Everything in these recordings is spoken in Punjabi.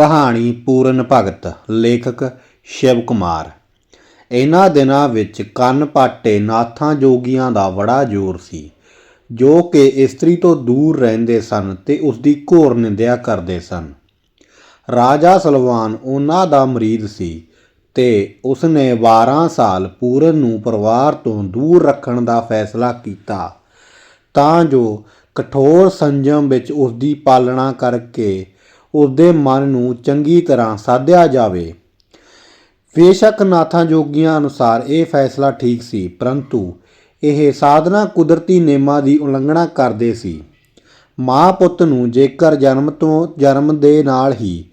ਕਹਾਣੀ ਪੂਰਨ ਭਗਤ, ਲੇਖਕ ਸ਼ਿਵ ਕੁਮਾਰ। ਇਹਨਾਂ ਦਿਨਾਂ ਵਿੱਚ ਕੰਨ ਪਾਟੇ ਨਾਥਾਂ ਜੋਗੀਆਂ ਦਾ ਬੜਾ ਜ਼ੋਰ ਸੀ। ਜੋ ਕਿ ਇਸਤਰੀ ਤੋਂ ਦੂਰ ਰਹਿੰਦੇ ਸਨ ਤੇ ਉਸ ਦੀ ਘੋਰ ਨਿੰਦਿਆ ਕਰਦੇ ਸਨ। ਰਾਜਾ ਸਲਵਾਨ ਉਹਨਾਂ ਦਾ ਮਰੀਦ ਸੀ ਤੇ ਉਸਨੇ 12 ਸਾਲ ਪੂਰਨ ਨੂੰ ਪਰਿਵਾਰ ਤੋਂ ਦੂਰ ਰੱਖਣ ਦਾ ਫੈਸਲਾ ਕੀਤਾ। ਤਾਂ ਜੋ ਕਠੋਰ ਸੰਜਮ ਵਿੱਚ ਉਸ ਦੀ ਪਾਲਣਾ ਕਰਕੇ ਉਸਦੇ ਮਨ ਨੂੰ ਚੰਗੀ ਤਰ੍ਹਾਂ ਸਾਧਿਆ ਜਾਵੇ। ਬੇਸ਼ੱਕ ਨਾਥਾਂ ਜੋਗੀਆਂ ਅਨੁਸਾਰ ਇਹ ਫੈਸਲਾ ਠੀਕ ਸੀ, ਪਰੰਤੂ ਇਹ ਸਾਧਨਾ ਕੁਦਰਤੀ ਨੇਮਾਂ ਦੀ ਉਲੰਘਣਾ ਕਰਦੇ ਸੀ। ਮਾਂ ਪੁੱਤ ਨੂੰ ਜੇਕਰ ਜਨਮ ਤੋਂ, ਜਨਮ ਦੇ ਨਾਲ ਹੀ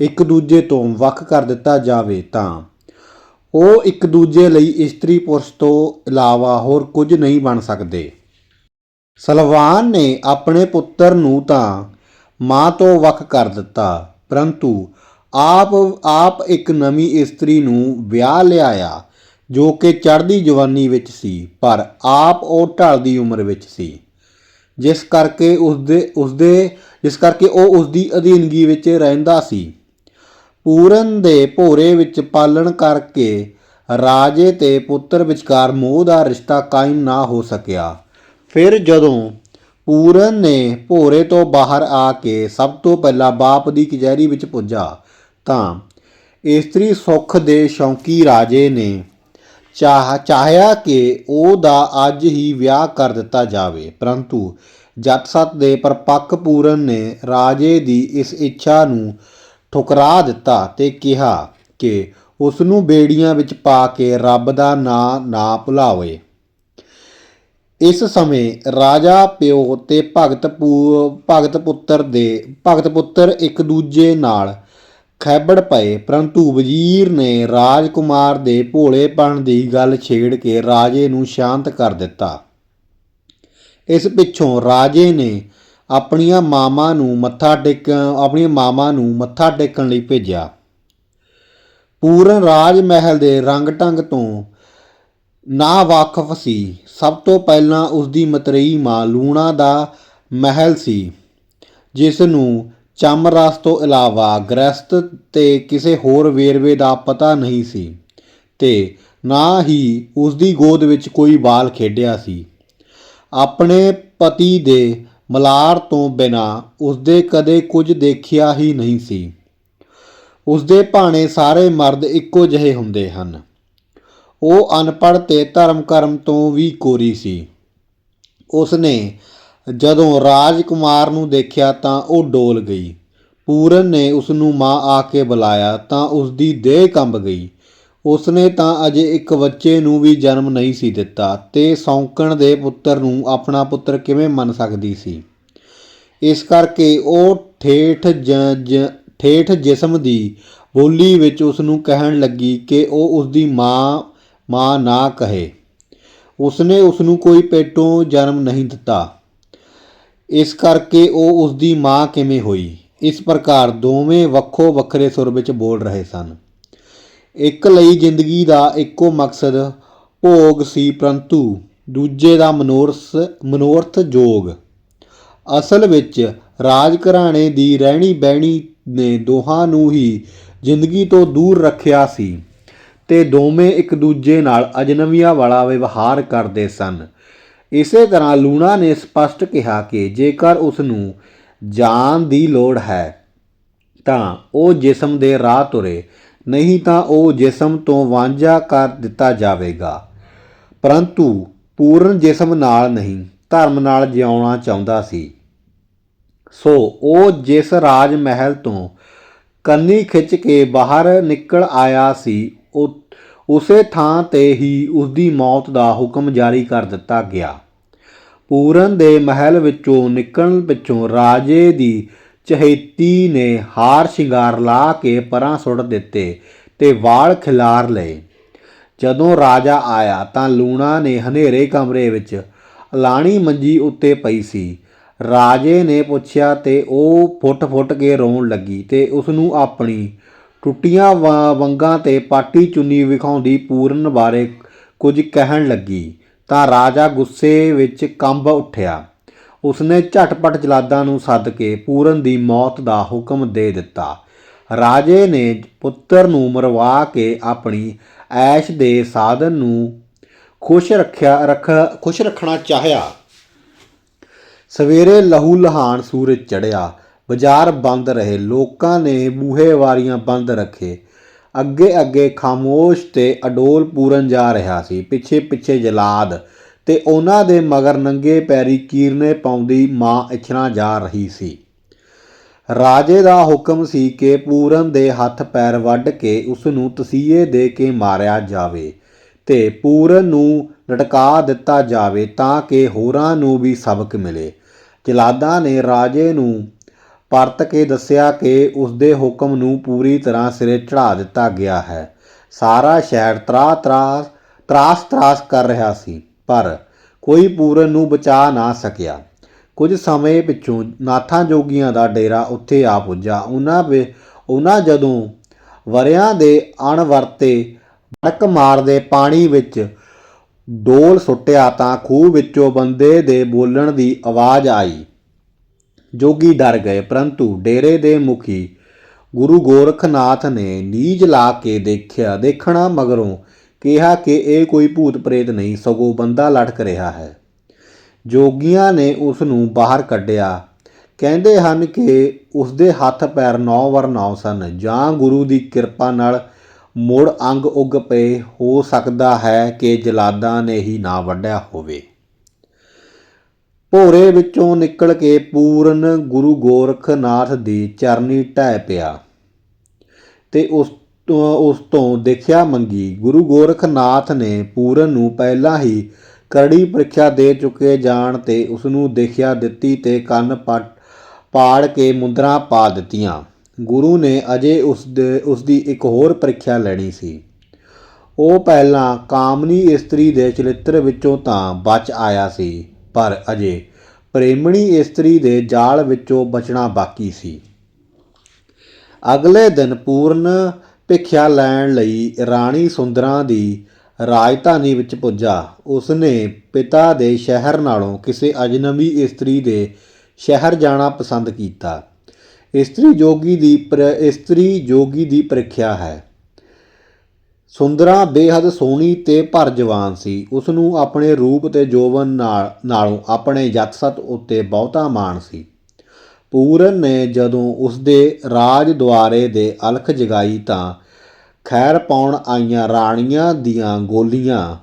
ਇੱਕ ਦੂਜੇ ਤੋਂ ਵੱਖ ਕਰ ਦਿੱਤਾ ਜਾਵੇ ਤਾਂ ਉਹ ਇੱਕ ਦੂਜੇ ਲਈ ਇਸਤਰੀ ਪੁਰਸ਼ ਤੋਂ ਇਲਾਵਾ ਹੋਰ ਕੁਝ ਨਹੀਂ ਬਣ ਸਕਦੇ। ਸਲਵਾਨ ਨੇ ਆਪਣੇ ਪੁੱਤਰ ਨੂੰ ਤਾਂ ਮਾਂ ਤੋਂ ਵੱਖ ਕਰ ਦਿੱਤਾ। ਪਰੰਤੂ ਆਪ ਆਪ ਇੱਕ ਨਵੀਂ ਇਸਤਰੀ ਨੂੰ ਵਿਆਹ ਲਿਆਇਆ, ਜੋ ਕਿ ਚੜ੍ਹਦੀ ਜਵਾਨੀ ਵਿੱਚ ਸੀ, ਪਰ ਆਪ ਉਹ ਢਲਦੀ ਉਮਰ ਵਿੱਚ ਸੀ। ਜਿਸ ਕਰਕੇ ਉਸਦੇ ਉਸਦੇ, ਜਿਸ ਕਰਕੇ ਉਹ ਉਸਦੀ ਅਧੀਨਗੀ ਵਿੱਚ ਰਹਿੰਦਾ ਸੀ। ਪੂਰਨ ਦੇ ਭੋਰੇ ਵਿੱਚ ਪਾਲਣ ਕਰਕੇ ਰਾਜੇ ਤੇ ਪੁੱਤਰ ਵਿਚਕਾਰ ਮੋਹ ਦਾ ਰਿਸ਼ਤਾ ਕਾਇਮ ਨਾ ਹੋ ਸਕਿਆ। ਫਿਰ ਜਦੋਂ ਪੂਰਨ ਨੇ ਭੋਰੇ ਤੋਂ ਬਾਹਰ ਆ ਕੇ ਸਭ ਤੋਂ ਪਹਿਲਾਂ ਬਾਪ ਦੀ ਕਚਹਿਰੀ ਵਿੱਚ ਪੁੱਜਾ। ਤਾਂ ਇਸਤਰੀ ਸੁੱਖ ਦੇ ਸ਼ੌਂਕੀ ਰਾਜੇ ਨੇ ਚਾਹ, ਚਾਹਿਆ ਕਿ ਉਹ ਦਾ ਅੱਜ ਹੀ ਵਿਆਹ ਕਰ ਦਿੱਤਾ ਜਾਵੇ। ਪਰੰਤੂ ਜੱਟ ਸੱਤ ਦੇ ਪਰਪੱਕ ਪੂਰਨ ਨੇ ਰਾਜੇ ਦੀ ਇਸ ਇੱਛਾ ਨੂੰ ਠੁਕਰਾ ਦਿੱਤਾ ਤੇ ਕਿਹਾ ਕਿ ਉਸ ਨੂੰ ਬੇੜੀਆਂ ਵਿੱਚ ਪਾ ਕੇ ਰੱਬ ਦਾ ਨਾਂ ਨਾ ਭੁਲਾਵੇ। ਇਸ ਸਮੇਂ ਰਾਜਾ, ਪਿਓ ਤੇ ਭਗਤ ਪੂ- ਭਗਤ ਪੁੱਤਰ ਦੇ, ਭਗਤ ਪੁੱਤਰ ਇੱਕ ਦੂਜੇ ਨਾਲ ਖੈਬੜ ਪਏ, ਪਰੰਤੂ ਵਜ਼ੀਰ ਨੇ ਰਾਜਕੁਮਾਰ ਦੇ ਭੋਲੇਪਣ ਦੀ ਗੱਲ ਛੇੜ ਕੇ ਰਾਜੇ ਨੂੰ ਸ਼ਾਂਤ ਕਰ ਦਿੱਤਾ। ਇਸ ਪਿੱਛੋਂ ਰਾਜੇ ਨੇ ਆਪਣੀਆਂ ਮਾਵਾਂ ਨੂੰ ਮੱਥਾ ਟੇਕ, ਆਪਣੀਆਂ ਮਾਵਾਂ ਨੂੰ ਮੱਥਾ ਟੇਕਣ ਲਈ ਭੇਜਿਆ। ਪੂਰਨ ਰਾਜ ਮਹਿਲ ਦੇ ਰੰਗ ਢੰਗ ਤੋਂ ਨਾ ਵਾਕਫ ਸੀ। ਸਭ ਤੋਂ ਪਹਿਲਾਂ ਉਸ ਦੀ ਮਤਰੇਈ ਮਾਂ ਲੂਣਾ ਦਾ ਮਹਿਲ ਸੀ, ਜਿਸ ਨੂੰ ਚਮਰਸ ਤੋਂ ਇਲਾਵਾ ਗ੍ਰਸਤ ਤੇ ਕਿਸੇ ਹੋਰ ਵੇਰਵੇ ਦਾ ਪਤਾ ਨਹੀਂ ਸੀ ਤੇ ਨਾ ਹੀ ਉਸ ਦੀ ਗੋਦ ਵਿੱਚ ਕੋਈ ਬਾਲ ਖੇਡਿਆ ਸੀ। ਆਪਣੇ ਪਤੀ ਦੇ ਮਲਾਰ ਤੋਂ ਬਿਨਾ ਉਸਦੇ ਕਦੇ ਕੁਝ ਦੇਖਿਆ ਹੀ ਨਹੀਂ ਸੀ। ਉਸਦੇ ਭਾਣੇ ਸਾਰੇ ਮਰਦ ਇੱਕੋ ਜਿਹੇ ਹੁੰਦੇ ਹਨ। ਉਹ ਅਨਪੜ੍ਹ ਤੇ ਧਰਮ ਕਰਮ ਤੋਂ ਵੀ ਕੋਰੀ ਸੀ। ਉਸਨੇ ਜਦੋਂ ਰਾਜਕੁਮਾਰ ਨੂੰ ਦੇਖਿਆ ਤਾਂ ਉਹ ਡੋਲ ਗਈ। ਪੂਰਨ ਨੇ ਉਸ ਨੂੰ ਮਾਂ ਆ ਕੇ ਬੁਲਾਇਆ ਤਾਂ ਉਸ ਦੀ ਦੇਹ ਕੰਬ ਗਈ। ਉਸਨੇ ਤਾਂ ਅਜੇ ਇੱਕ ਬੱਚੇ ਨੂੰ ਵੀ ਜਨਮ ਨਹੀਂ ਸੀ ਦਿੱਤਾ ਤੇ ਸੌਂਕਣ ਦੇ ਪੁੱਤਰ ਨੂੰ ਆਪਣਾ ਪੁੱਤਰ ਕਿਵੇਂ ਮੰਨ ਸਕਦੀ ਸੀ? ਇਸ ਕਰਕੇ ਉਹ ਠੇਠ ਜ- ਜ- ਠੇਠ ਜਿਸਮ ਦੀ ਬੋਲੀ ਵਿੱਚ ਉਸ ਨੂੰ ਕਹਿਣ ਲੱਗੀ ਕਿ ਉਹ ਉਸ ਦੀ ਮਾਂ ਮਾਂ ਨਾ ਕਹੇ। ਉਸਨੇ ਉਸ ਨੂੰ ਕੋਈ ਪੇਟੋਂ ਜਨਮ ਨਹੀਂ ਦਿੱਤਾ। ਇਸ ਕਰਕੇ ਉਹ ਉਸ ਦੀ ਮਾਂ ਕਿਵੇਂ ਹੋਈ? ਇਸ ਪ੍ਰਕਾਰ ਦੋਵੇਂ ਵੱਖੋ ਵੱਖਰੇ ਸੁਰ ਵਿੱਚ ਬੋਲ ਰਹੇ ਸਨ। ਇੱਕ ਲਈ ਜ਼ਿੰਦਗੀ ਦਾ ਇੱਕੋ ਮਕਸਦ, ਭੋਗ ਸੀ ਪਰੰਤੂ, ਦੂਜੇ ਦਾ ਮਨੋਰਸ, ਮਨੋਰਥ ਜੋਗ। ਅਸਲ ਵਿੱਚ ਰਾਜ ਘਰਾਣੇ ਦੀ ਰਹਿਣੀ ਬਹਿਣੀ ਨੇ ਦੋਹਾਂ ਨੂੰ ਹੀ ਜ਼ਿੰਦਗੀ ਤੋਂ ਦੂਰ ਰੱਖਿਆ ਸੀ। ਤੇ ਦੋਵੇਂ ਇੱਕ ਦੂਜੇ ਨਾਲ ਅਜਨਬੀਆਂ ਵਾਲਾ ਵਿਵਹਾਰ ਕਰਦੇ ਸਨ। ਇਸੇ ਤਰ੍ਹਾਂ ਲੂਣਾ ਨੇ ਸਪਸ਼ਟ ਕਿਹਾ ਕਿ ਜੇਕਰ ਉਸ ਨੂੰ ਜਾਨ ਦੀ ਲੋੜ ਹੈ, ਤਾਂ ਉਹ ਜਿਸਮ ਦੇ ਰਾਹ ਤੁਰੇ, ਨਹੀਂ ਤਾਂ ਉਹ ਜਿਸਮ ਤੋਂ ਵਾਂਝਾ ਕਰ ਦਿੱਤਾ ਜਾਵੇਗਾ। ਪਰੰਤੂ ਪੂਰਨ ਜਿਸਮ ਨਾਲ ਨਹੀਂ, ਧਰਮ ਨਾਲ ਜਿਉਣਾ ਚਾਹੁੰਦਾ ਸੀ। ਸੋ ਉਹ ਜਿਸ ਰਾਜ ਮਹਿਲ ਤੋਂ ਕੰਨੀ ਖਿੱਚ ਕੇ ਬਾਹਰ ਨਿਕਲ ਆਇਆ ਸੀ ਉਸੇ ਥਾਂ ਤੇ ਹੀ ਉਸ ਦੀ ਮੌਤ ਦਾ ਹੁਕਮ ਜਾਰੀ ਕਰ ਦਿੱਤਾ ਗਿਆ। ਪੂਰਨ ਦੇ ਮਹਿਲ ਵਿੱਚੋਂ ਨਿਕਲਣ ਪਿੱਛੋਂ ਰਾਜੇ ਦੀ ਚਹੇਤੀ ਨੇ ਹਾਰ ਸ਼ਿੰਗਾਰ ਲਾ ਕੇ ਪਰਾਂ ਸੁੱਟ ਦਿੱਤੇ ਤੇ ਵਾਲ ਖਿਲਾਰ ਲਏ। ਜਦੋਂ ਰਾਜਾ ਆਇਆ ਤਾਂ ਲੂਣਾ ਨੇ ਹਨੇਰੇ ਕਮਰੇ ਵਿੱਚ ਅਲਾਣੀ ਮੰਜੀ ਉੱਤੇ ਪਈ ਸੀ। ਰਾਜੇ ਨੇ ਪੁੱਛਿਆ ਤੇ ਉਹ ਫੁੱਟ-ਫੁੱਟ ਕੇ ਰੋਣ ਲੱਗੀ ਤੇ ਉਸ ਨੂੰ ਆਪਣੀ ਟੁੱਟੀਆਂ ਵ- ਵੰਗਾਂ ਤੇ ਪਾਟੀ ਚੁੰਨੀ ਵਿਖਾਉਂਦੀ ਪੂਰਨ ਬਾਰੇ ਕੁਝ ਕਹਿਣ ਲੱਗੀ, ਤਾਂ ਰਾਜਾ ਗੁੱਸੇ ਵਿੱਚ ਕੰਬ ਉੱਠਿਆ। ਉਸਨੇ ਝਟਪਟ ਜਲਾਦਾਂ ਨੂੰ ਸੱਦ ਕੇ ਪੂਰਨ ਦੀ ਮੌਤ ਦਾ ਹੁਕਮ ਦੇ ਦਿੱਤਾ। ਰਾਜੇ ਨੇ ਪੁੱਤਰ ਨੂੰ ਮਰਵਾ ਕੇ ਆਪਣੀ ਐਸ਼ ਦੇ ਸਾਧਨ ਨੂੰ ਖੁਸ਼ ਰੱਖਿਆ, ਰੱਖ, ਖੁਸ਼ ਰੱਖਣਾ ਚਾਹਿਆ। ਸਵੇਰੇ ਲਹੂ ਲਹਾਨ ਸੂਰਜ ਚੜਿਆ ਬਾਜ਼ਾਰ ਬੰਦ ਰਹੇ। ਲੋਕਾਂ ਨੇ ਬੂਹੇ ਵਾਰੀਆਂ ਬੰਦ ਰੱਖੇ। ਅੱਗੇ ਅੱਗੇ ਖਾਮੋਸ਼ ਤੇ ਅਡੋਲ ਪੂਰਨ ਜਾ ਰਿਹਾ ਸੀ। ਪਿੱਛੇ ਪਿੱਛੇ ਜਲਾਦ ਤੇ ਉਹਨਾਂ ਦੇ ਮਗਰ ਨੰਗੇ ਪੈਰੀ ਕੀਰਨੇ ਪਾਉਂਦੀ ਮਾਂ ਇਛਣਾ ਜਾ ਰਹੀ ਸੀ। ਰਾਜੇ ਦਾ ਹੁਕਮ ਸੀ ਕਿ ਪੂਰਨ ਦੇ ਹੱਥ ਪੈਰ ਵੱਢ ਕੇ ਉਸ ਨੂੰ ਤਸੀਹੇ ਦੇ ਕੇ ਮਾਰਿਆ ਜਾਵੇ ਤੇ ਪੂਰਨ ਨੂੰ ਲਟਕਾ ਦਿੱਤਾ ਜਾਵੇ ਤਾਂ ਕਿ ਹੋਰਾਂ ਨੂੰ ਵੀ ਸਬਕ ਮਿਲੇ। ਜਲਾਦਾਂ ਨੇ ਰਾਜੇ ਨੂੰ ਪਰਤ ਕੇ ਦੱਸਿਆ ਕਿ ਉਸਦੇ ਹੁਕਮ ਨੂੰ ਪੂਰੀ ਤਰ੍ਹਾਂ ਸਿਰੇ ਚੜ੍ਹਾ ਦਿੱਤਾ ਗਿਆ ਹੈ। ਸਾਰਾ ਸ਼ਹਿਰ ਤਰਾ ਤਰਾ ਤਰਾਸ ਤਰਾਸ ਕਰ ਰਿਹਾ ਸੀ, ਪਰ ਕੋਈ ਪੂਰਨ ਨੂੰ ਬਚਾ ਨਾ ਸਕਿਆ। ਕੁਝ ਸਮੇਂ ਪਿੱਛੋਂ ਨਾਥਾਂ ਜੋਗੀਆਂ ਦਾ ਡੇਰਾ ਉੱਥੇ ਆ ਪੁੱਜਾ। ਉਹਨਾਂ ਵੇ, ਉਹਨਾਂ ਜਦੋਂ ਵਰਿਆਂ ਦੇ ਅਣਵਰਤੇ ਬੜਕ ਮਾਰਦੇ ਪਾਣੀ ਵਿੱਚ ਡੋਲ ਸੁੱਟਿਆ ਤਾਂ ਖੂਹ ਵਿੱਚੋਂ ਬੰਦੇ ਦੇ ਬੋਲਣ ਦੀ ਆਵਾਜ਼ ਆਈ। ਜੋਗੀ ਡਰ ਗਏ, ਪਰੰਤੂ ਡੇਰੇ ਦੇ ਮੁਖੀ ਗੁਰੂ ਗੋਰਖਨਾਥ ਨੇ ਨੀਜ ਲਾ ਕੇ ਦੇਖਿਆ, ਦੇਖਣਾ ਮਗਰੋਂ ਕਿਹਾ ਕਿ ਇਹ ਕੋਈ ਭੂਤ ਪ੍ਰੇਤ ਨਹੀਂ, ਸਗੋਂ ਬੰਦਾ ਲਟਕ ਰਿਹਾ ਹੈ। ਜੋਗੀਆਂ ਨੇ ਉਸ ਨੂੰ ਬਾਹਰ ਕੱਢਿਆ। ਕਹਿੰਦੇ ਹਨ ਕਿ ਉਸ ਦੇ ਹੱਥ ਪੈਰ ਨੌ ਵਰ ਨੌ ਸਨ, ਜਾਂ ਗੁਰੂ ਦੀ ਕਿਰਪਾ ਨਾਲ ਮੁੜ ਅੰਗ ਉੱਗ ਪਏ, ਹੋ ਸਕਦਾ ਹੈ ਕਿ ਜਲਾਦਾਂ ਨੇ ਹੀ ਨਾ ਵੱਢਿਆ ਹੋਵੇ। ਭੋਰੇ ਵਿੱਚੋਂ ਨਿਕਲ ਕੇ ਪੂਰਨ ਗੁਰੂ ਗੋਰਖਨਾਥ ਦੀ ਚਰਨੀ ਢਹਿ ਪਿਆ ਤੇ ਉਸ ਤੋਂ ਉਸ ਤੋਂ ਦੇਖਿਆ ਮੰਗੀ, ਗੁਰੂ ਗੋਰਖਨਾਥ ਨੇ ਪੂਰਨ ਨੂੰ ਪਹਿਲਾਂ ਹੀ ਕਰੜੀ ਪ੍ਰੀਖਿਆ ਦੇ ਚੁੱਕੇ ਜਾਣ ਤੇ ਉਸ ਨੂੰ ਦੇਖਿਆ ਦਿੱਤੀ ਤੇ ਕੰਨ ਪਟ ਪਾੜ ਕੇ ਮੁੰਦਰਾ ਪਾ ਦਿੱਤੀਆਂ। ਗੁਰੂ ਨੇ ਅਜੇ ਉਸ ਦੇ, ਉਸ ਦੀ ਇੱਕ ਹੋਰ ਪ੍ਰੀਖਿਆ ਲੈਣੀ ਸੀ। ਉਹ ਪਹਿਲਾਂ ਕਾਮਨੀ ਇਸਤਰੀ ਦੇ ਚਰਿੱਤਰ ਵਿੱਚੋਂ ਤਾਂ ਬਚ ਆਇਆ ਸੀ। ਪਰ ਅਜੇ ਪ੍ਰੇਮਣੀ ਇਸਤਰੀ ਦੇ ਜਾਲ ਵਿੱਚੋਂ ਬਚਣਾ ਬਾਕੀ ਸੀ। ਅਗਲੇ ਦਿਨ ਪੂਰਨ ਭਿੱਖਿਆ ਲੈਣ ਲਈ ਰਾਣੀ ਸੁੰਦਰਾਂ ਦੀ ਰਾਜਧਾਨੀ ਵਿੱਚ ਪੁੱਜਾ। ਉਸਨੇ ਪਿਤਾ ਦੇ ਸ਼ਹਿਰ ਨਾਲੋਂ ਕਿਸੇ ਅਜਨਬੀ ਇਸਤਰੀ ਦੇ ਸ਼ਹਿਰ ਜਾਣਾ ਪਸੰਦ ਕੀਤਾ। ਇਸਤਰੀ ਜੋਗੀ ਦੀ ਪ੍ਰ- ਇਸਤਰੀ ਜੋਗੀ ਦੀ ਪ੍ਰੀਖਿਆ ਹੈ। ਸੁੰਦਰਾ ਬੇਹੱਦ ਸੋਹਣੀ ਤੇ ਭਰ ਜਵਾਨ ਸੀ। ਉਸ ਨੂੰ ਆਪਣੇ ਰੂਪ ਤੇ ਜੋਵਨ ਨਾਲ, ਨਾਲੋਂ ਆਪਣੇ ਜੱਤ-ਸੱਤ ਉੱਤੇ ਬਹੁਤਾ ਮਾਣ ਸੀ। ਪੂਰਨ ਨੇ ਜਦੋਂ ਉਸ ਦੇ ਰਾਜ ਦੁਆਰੇ ਦੇ ਅਲਖ ਜਗਾਈ ਤਾਂ ਖੈਰ ਪਾਉਣ ਆਈਆਂ ਰਾਣੀਆਂ ਦੀਆਂ ਗੋਲੀਆਂ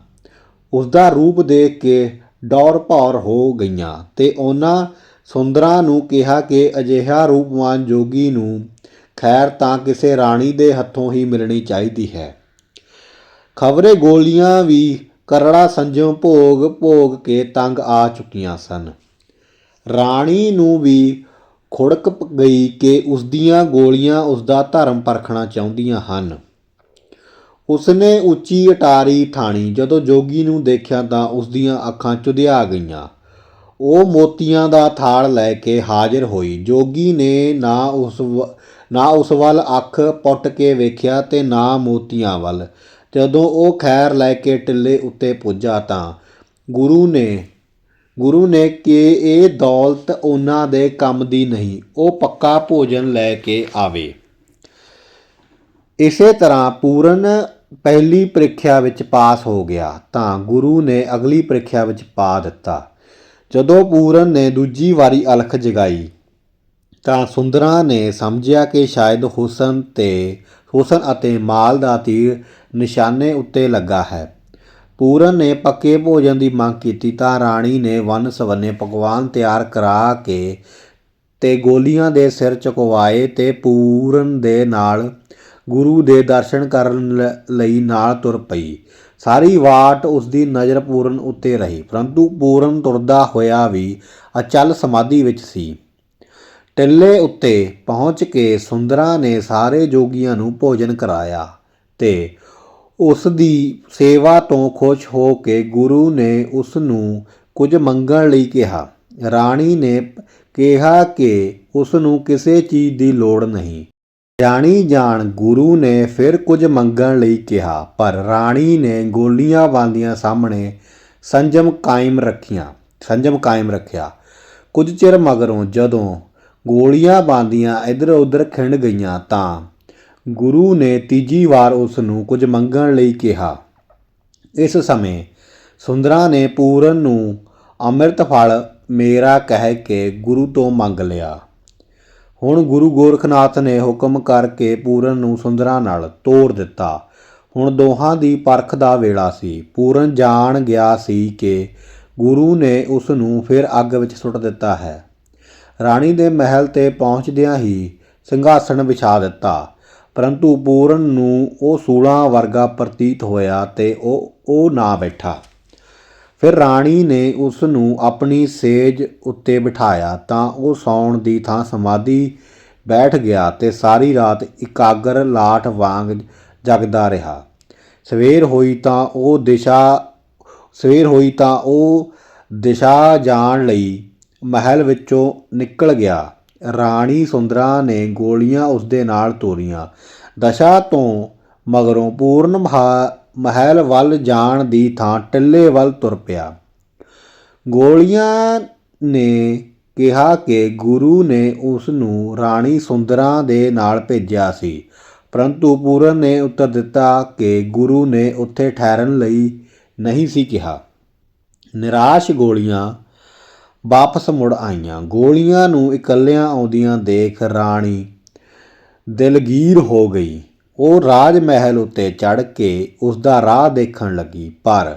ਉਸ ਦਾ ਰੂਪ ਦੇਖ ਕੇ ਡੌਰ ਭੌਰ ਹੋ ਗਈਆਂ ਤੇ ਉਹਨਾਂ ਸੁੰਦਰਾ ਨੂੰ ਕਿਹਾ ਕਿ ਅਜਿਹਾ ਰੂਪਵਾਨ ਜੋਗੀ ਨੂੰ ਖੈਰ ਤਾਂ ਕਿਸੇ ਰਾਣੀ ਦੇ ਹੱਥੋਂ ਹੀ ਮਿਲਣੀ ਚਾਹੀਦੀ ਹੈ। ਖਬਰੇ ਗੋਲੀਆਂ ਵੀ ਕਰੜਾ ਸੰਜਮ ਭੋਗ ਭੋਗ ਕੇ ਤੰਗ ਆ ਚੁੱਕੀਆਂ ਸਨ। ਰਾਣੀ ਨੂੰ ਵੀ ਖੁੜਕ ਗਈ ਕਿ ਉਸ ਦੀਆਂ ਗੋਲੀਆਂ ਉਸ ਦਾ ਧਰਮ ਪਰਖਣਾ ਚਾਹੁੰਦੀਆਂ ਹਨ। ਉਸਨੇ ਉੱਚੀ ਅਟਾਰੀ ਠਾਣੀ। ਜਦੋਂ ਜੋਗੀ ਨੂੰ ਦੇਖਿਆ ਤਾਂ ਉਸ ਦੀਆਂ ਅੱਖਾਂ ਚੁਧਿਆ ਗਈਆਂ। ਉਹ ਮੋਤੀਆਂ ਦਾ ਥਾਲ ਲੈ ਕੇ ਹਾਜ਼ਰ ਹੋਈ। ਜੋਗੀ ਨੇ ਨਾ ਉਸ ਵ- ਨਾ ਉਸ ਵੱਲ ਅੱਖ ਪੁੱਟ ਕੇ ਵੇਖਿਆ ਤੇ ਨਾ ਮੋਤੀਆਂ ਵੱਲ। ਜਦੋਂ ਉਹ ਖੈਰ ਲੈ ਕੇ ਟਿੱਲੇ ਉੱਤੇ ਪੁੱਜਾ ਤਾਂ ਗੁਰੂ ਨੇ ਗੁਰੂ ਨੇ ਕਿ ਇਹ ਦੌਲਤ ਉਹਨਾਂ ਦੇ ਕੰਮ ਦੀ ਨਹੀਂ, ਉਹ ਪੱਕਾ ਭੋਜਨ ਲੈ ਕੇ ਆਵੇ। ਇਸੇ ਤਰ੍ਹਾਂ ਪੂਰਨ ਪਹਿਲੀ ਪ੍ਰੀਖਿਆ ਵਿੱਚ ਪਾਸ ਹੋ ਗਿਆ, ਤਾਂ ਗੁਰੂ ਨੇ ਅਗਲੀ ਪ੍ਰੀਖਿਆ ਵਿੱਚ ਪਾ ਦਿੱਤਾ। ਜਦੋਂ ਪੂਰਨ ਨੇ ਦੂਜੀ ਵਾਰੀ ਅਲਖ ਜਗਾਈ, ਤਾਂ ਸੁੰਦਰਾ ਨੇ ਸਮਝਿਆ ਕਿ ਸ਼ਾਇਦ ਹੁਸਨ ਤੇ, ਹੁਸਨ ਅਤੇ ਮਾਲ ਦਾ ਤੀਰ ਨਿਸ਼ਾਨੇ ਉੱਤੇ ਲੱਗਾ ਹੈ। ਪੂਰਨ ਨੇ ਪੱਕੇ ਭੋਜਨ ਦੀ ਮੰਗ ਕੀਤੀ ਤਾਂ ਰਾਣੀ ਨੇ ਵੰਨ ਸਵੰਨੇ ਪਕਵਾਨ ਤਿਆਰ ਕਰਾ ਕੇ ਤੇ ਗੋਲੀਆਂ ਦੇ ਸਿਰ ਚੁਕਵਾਏ ਤੇ ਪੂਰਨ ਦੇ ਨਾਲ ਗੁਰੂ ਦੇ ਦਰਸ਼ਨ ਕਰਨ ਲ- ਲਈ ਨਾਲ ਤੁਰ ਪਈ। ਸਾਰੀ ਵਾਟ ਉਸ ਦੀ ਨਜ਼ਰ ਪੂਰਨ ਉੱਤੇ ਰਹੀ, ਪਰੰਤੂ ਪੂਰਨ ਤੁਰਦਾ ਹੋਇਆ ਵੀ ਅਚਲ ਸਮਾਧੀ ਵਿੱਚ ਸੀ। ਟਿੱਲੇ ਉੱਤੇ ਪਹੁੰਚ ਕੇ ਸੁੰਦਰਾ ਨੇ ਸਾਰੇ ਜੋਗੀਆਂ ਨੂੰ ਭੋਜਨ ਕਰਾਇਆ ਤੇ ਉਸ ਦੀ ਸੇਵਾ ਤੋਂ ਖੁਸ਼ ਹੋ ਕੇ ਗੁਰੂ ਨੇ ਉਸ ਨੂੰ ਕੁਝ ਮੰਗਣ ਲਈ ਕਿਹਾ। ਰਾਣੀ ਨੇ ਕਿਹਾ ਕਿ ਉਸ ਨੂੰ ਕਿਸੇ ਚੀਜ਼ ਦੀ ਲੋੜ ਨਹੀਂ। ਜਾਣੀ ਜਾਣ ਗੁਰੂ ਨੇ ਫਿਰ ਕੁਝ ਮੰਗਣ ਲਈ ਕਿਹਾ, ਪਰ ਰਾਣੀ ਨੇ ਗੋਲੀਆਂ ਬੰਦੀਆਂ ਸਾਹਮਣੇ ਸੰਜਮ ਕਾਇਮ ਰੱਖੀਆਂ, ਸੰਜਮ ਕਾਇਮ ਰੱਖਿਆ। ਕੁਝ ਚਿਰ ਮਗਰੋਂ ਜਦੋਂ ਗੋਲੀਆਂ ਬਾਂਦੀਆਂ ਇੱਧਰ ਉੱਧਰ ਖਿੰਡ ਗਈਆਂ ਤਾਂ ਗੁਰੂ ਨੇ ਤੀਜੀ ਵਾਰ ਉਸ ਨੂੰ ਕੁਝ ਮੰਗਣ ਲਈ ਕਿਹਾ। ਇਸ ਸਮੇਂ ਸੁੰਦਰਾ ਨੇ ਪੂਰਨ ਨੂੰ ਅੰਮ੍ਰਿਤ ਫਲ ਮੇਰਾ ਕਹਿ ਕੇ ਗੁਰੂ ਤੋਂ ਮੰਗ ਲਿਆ। ਹੁਣ ਗੁਰੂ ਗੋਰਖਨਾਥ ਨੇ ਹੁਕਮ ਕਰਕੇ ਪੂਰਨ ਨੂੰ ਸੁੰਦਰਾ ਨਾਲ ਤੋੜ ਦਿੱਤਾ। ਹੁਣ ਦੋਹਾਂ ਦੀ ਪਰਖ ਦਾ ਵੇਲਾ ਸੀ। ਪੂਰਨ ਜਾਣ ਗਿਆ ਸੀ ਕਿ ਗੁਰੂ ਨੇ ਉਸ ਨੂੰ ਫਿਰ ਅੱਗ ਵਿੱਚ ਸੁੱਟ ਦਿੱਤਾ ਹੈ। ਰਾਣੀ ਦੇ ਮਹਿਲ ਤੇ ਪਹੁੰਚਦਿਆਂ ਹੀ ਸਿੰਘਾਸਣ ਵਿਛਾ ਦਿੱਤਾ। ਪਰੰਤੂ ਪੂਰਨ ਨੂੰ ਉਹ ਸੂਲਾਂ ਵਰਗਾ ਪ੍ਰਤੀਤ ਹੋਇਆ ਤੇ ਉਹ ਉਹ ਨਾ ਬੈਠਾ। ਫਿਰ ਰਾਣੀ ਨੇ ਉਸ ਨੂੰ ਆਪਣੀ ਸੇਜ ਉੱਤੇ ਬਿਠਾਇਆ ਤਾਂ ਉਹ ਸੌਣ ਦੀ ਥਾਂ ਸਮਾਧੀ ਬੈਠ ਗਿਆ ਤੇ ਸਾਰੀ ਰਾਤ ਇਕਾਗਰ ਲਾਟ ਵਾਂਗ ਜਗਦਾ ਰਿਹਾ। ਸਵੇਰ ਹੋਈ ਤਾਂ ਉਹ ਦਿਸ਼ਾ, ਸਵੇਰ ਹੋਈ ਤਾਂ ਉਹ ਦਿਸ਼ਾ ਜਾਣ ਲਈ ਮਹਿਲ ਵਿੱਚੋਂ ਨਿਕਲ ਗਿਆ। ਰਾਣੀ ਸੁੰਦਰਾ ਨੇ ਗੋਲੀਆਂ ਉਸ ਦੇ ਨਾਲ ਤੋਰੀਆਂ। ਦਸ਼ਾ ਤੋਂ ਮਗਰੋਂ ਪੂਰਨ ਮਹਾ- ਮਹਿਲ ਵੱਲ ਜਾਣ ਦੀ ਥਾਂ ਟਿੱਲੇ ਵੱਲ ਤੁਰ ਪਿਆ। ਗੋਲੀਆਂ ਨੇ ਕਿਹਾ ਕਿ ਗੁਰੂ ਨੇ ਉਸ ਨੂੰ ਰਾਣੀ ਸੁੰਦਰਾ ਦੇ ਨਾਲ ਭੇਜਿਆ ਸੀ। ਪਰੰਤੂ ਪੂਰਨ ਨੇ ਉੱਤਰ ਦਿੱਤਾ ਕਿ ਗੁਰੂ ਨੇ ਉੱਥੇ ਠਹਿਰਨ ਲਈ ਨਹੀਂ ਸੀ ਕਿਹਾ। ਨਿਰਾਸ਼ ਗੋਲੀਆਂ ਵਾਪਸ ਮੁੜ ਆਈਆਂ। ਗੋਲੀਆਂ ਨੂੰ ਇਕੱਲਿਆਂ ਆਉਂਦੀਆਂ ਦੇਖ ਰਾਣੀ ਦਿਲਗੀਰ ਹੋ ਗਈ। ਉਹ ਰਾਜ ਮਹਿਲ ਉੱਤੇ ਚੜ੍ਹ ਕੇ ਉਸ ਦਾ ਰਾਹ ਦੇਖਣ ਲੱਗੀ, ਪਰ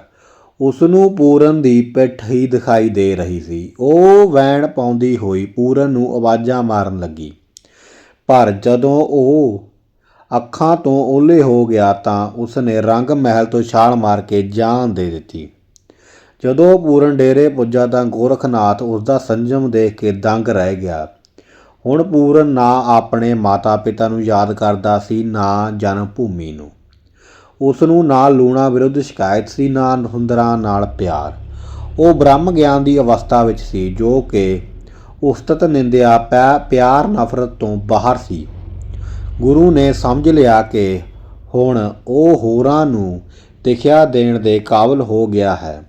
ਉਸ ਨੂੰ ਪੂਰਨ ਦੀ ਪਿੱਠ ਹੀ ਦਿਖਾਈ ਦੇ ਰਹੀ ਸੀ। ਉਹ ਵੈਣ ਪਾਉਂਦੀ ਹੋਈ ਪੂਰਨ ਨੂੰ ਆਵਾਜ਼ਾਂ ਮਾਰਨ ਲੱਗੀ। ਪਰ ਜਦੋਂ ਉਹ ਅੱਖਾਂ ਤੋਂ ਓਲੇ ਹੋ ਗਿਆ ਤਾਂ ਉਸ ਨੇ ਰੰਗ ਮਹਿਲ ਤੋਂ ਛਾਲ ਮਾਰ ਕੇ ਜਾਨ ਦੇ ਦਿੱਤੀ। ਜਦੋਂ ਪੂਰਨ ਡੇਰੇ ਪੁੱਜਾ ਤਾਂ ਗੋਰਖਨਾਥ ਉਸ ਦਾ ਸੰਜਮ ਦੇਖ ਕੇ ਦੰਗ ਰਹਿ ਗਿਆ। ਹੁਣ ਪੂਰਨ ਨਾ ਆਪਣੇ ਮਾਤਾ-ਪਿਤਾ ਨੂੰ ਯਾਦ ਕਰਦਾ ਸੀ, ਨਾ ਜਨਮ ਭੂਮੀ ਨੂੰ। ਉਸ ਨੂੰ ਨਾ ਲੂਣਾ ਵਿਰੁੱਧ ਸ਼ਿਕਾਇਤ ਸੀ, ਨਾ ਸੁੰਦਰਾ ਨਾਲ ਪਿਆਰ। ਉਹ ਬ੍ਰਹਮ ਗਿਆਨ ਦੀ ਅਵਸਥਾ ਵਿੱਚ ਸੀ, ਜੋ ਕਿ ਉਸਤਤ ਨਿੰਦਿਆ ਪਿਆ- ਪਿਆਰ ਨਫ਼ਰਤ ਤੋਂ ਬਾਹਰ ਸੀ। ਗੁਰੂ ਨੇ ਸਮਝ ਲਿਆ ਕਿ ਹੁਣ ਉਹ ਹੋਰਾਂ ਨੂੰ ਦਿਖਿਆ ਦੇਣ ਦੇ ਕਾਬਲ ਹੋ ਗਿਆ ਹੈ।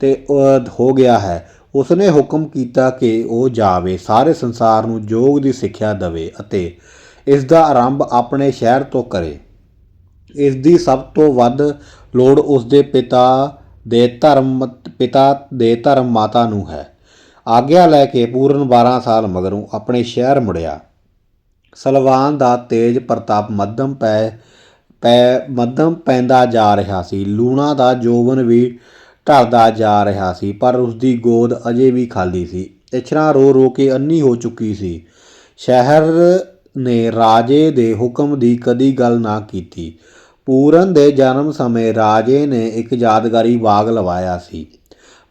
ਤੇ ਹੋ ਗਿਆ ਹੈ। ਉਸਨੇ ਹੁਕਮ ਕੀਤਾ ਕਿ ਉਹ ਜਾਵੇ, ਸਾਰੇ ਸੰਸਾਰ ਨੂੰ ਯੋਗ ਦੀ ਸਿੱਖਿਆ ਦੇਵੇ ਅਤੇ ਇਸ ਦਾ ਆਰੰਭ ਆਪਣੇ ਸ਼ਹਿਰ ਤੋਂ ਕਰੇ। ਇਸ ਦੀ ਸਭ ਤੋਂ ਵੱਧ ਲੋੜ ਉਸ ਦੇ ਪਿਤਾ ਦੇ ਧਰਮ, ਪਿਤਾ ਦੇ ਧਰਮ ਮਾਤਾ ਨੂੰ ਹੈ। ਆਗਿਆ ਲੈ ਕੇ ਪੂਰਨ 12 ਸਾਲ ਮਗਰੋਂ ਆਪਣੇ ਸ਼ਹਿਰ ਮੁੜਿਆ। ਸਲਵਾਨ ਦਾ ਤੇਜ ਪ੍ਰਤਾਪ ਮੱਧਮ ਪੈ ਪੈ, ਮੱਧਮ ਪੈਂਦਾ ਜਾ ਰਿਹਾ ਸੀ। ਲੂਣਾ ਦਾ ਜੋਵਨ ਵੀ ਢਲਦਾ ਜਾ ਰਿਹਾ ਸੀ, ਪਰ ਉਸਦੀ ਗੋਦ ਅਜੇ ਵੀ ਖਾਲੀ ਸੀ। ਇਛਰਾ ਰੋ ਰੋ ਕੇ ਅੰਨੀ ਹੋ ਚੁੱਕੀ ਸੀ। ਸ਼ਹਿਰ ਨੇ ਰਾਜੇ ਦੇ ਹੁਕਮ ਦੀ ਕਦੀ ਗੱਲ ਨਾ ਕੀਤੀ। ਪੂਰਨ ਦੇ ਜਨਮ ਸਮੇਂ ਰਾਜੇ ਨੇ ਇੱਕ ਯਾਦਗਾਰੀ ਬਾਗ ਲਵਾਇਆ ਸੀ,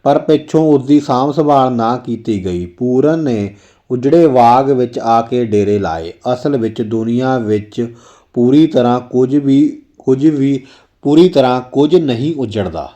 ਪਰ ਪਿੱਛੋਂ ਉਸਦੀ ਸਾਂਭ ਸੰਭਾਲ ਨਾ ਕੀਤੀ ਗਈ। ਪੂਰਨ ਨੇ ਉਜੜੇ ਬਾਗ ਵਿੱਚ ਆ ਕੇ ਡੇਰੇ ਲਾਏ। ਅਸਲ ਵਿੱਚ ਦੁਨੀਆ ਵਿੱਚ ਪੂਰੀ ਤਰ੍ਹਾਂ ਕੁਝ ਵੀ ਕੁਝ ਵੀ, ਪੂਰੀ ਤਰ੍ਹਾਂ ਕੁਝ ਨਹੀਂ ਉਜੜਦਾ।